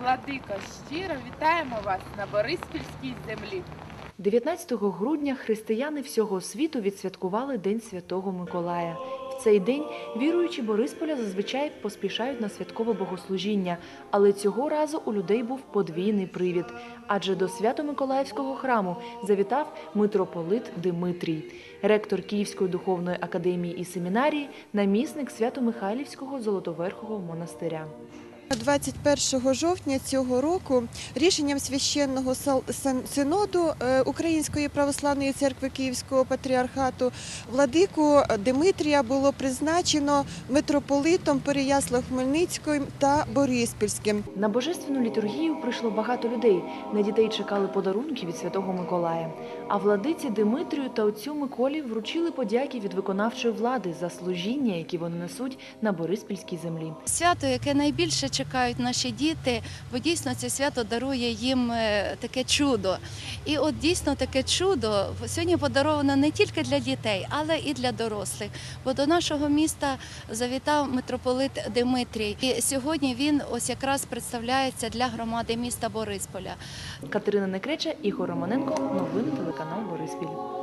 Владико, щиро вітаємо вас на Бориспільській землі. 19 грудня християни всього світу відсвяткували День Святого Миколая. В цей день віруючі Борисполя зазвичай поспішають на святкове богослужіння, але цього разу у людей був подвійний привід, адже до Свято-Миколаївського храму завітав митрополит Димитрій, ректор Київської духовної академії і семінарії, намісник Свято-Михайлівського Золотоверхового монастиря. 21 жовтня цього року рішенням священного синоду е, Української православної церкви Київського патріархату владику Димитрія було призначено митрополитом Переяслав-Хмельницьким та Бориспільським. На божественну літургію прийшло багато людей. На дітей чекали подарунки від Святого Миколая. А владиці Димитрію та отцю Миколі вручили подяки від виконавчої влади за служіння, які вони несуть на Бориспільській землі. Свято, яке найбільше чекають наші діти, бо дійсно це свято дарує їм е, таке чудо. І от дійсно таке чудо сьогодні подаровано не тільки для дітей, але і для дорослих. Бо до нашого міста завітав митрополит Димитрій. І сьогодні він ось якраз представляється для громади міста Борисполя. Катерина Некреча, Ігор Романенко. Новини телеканал Бориспіль.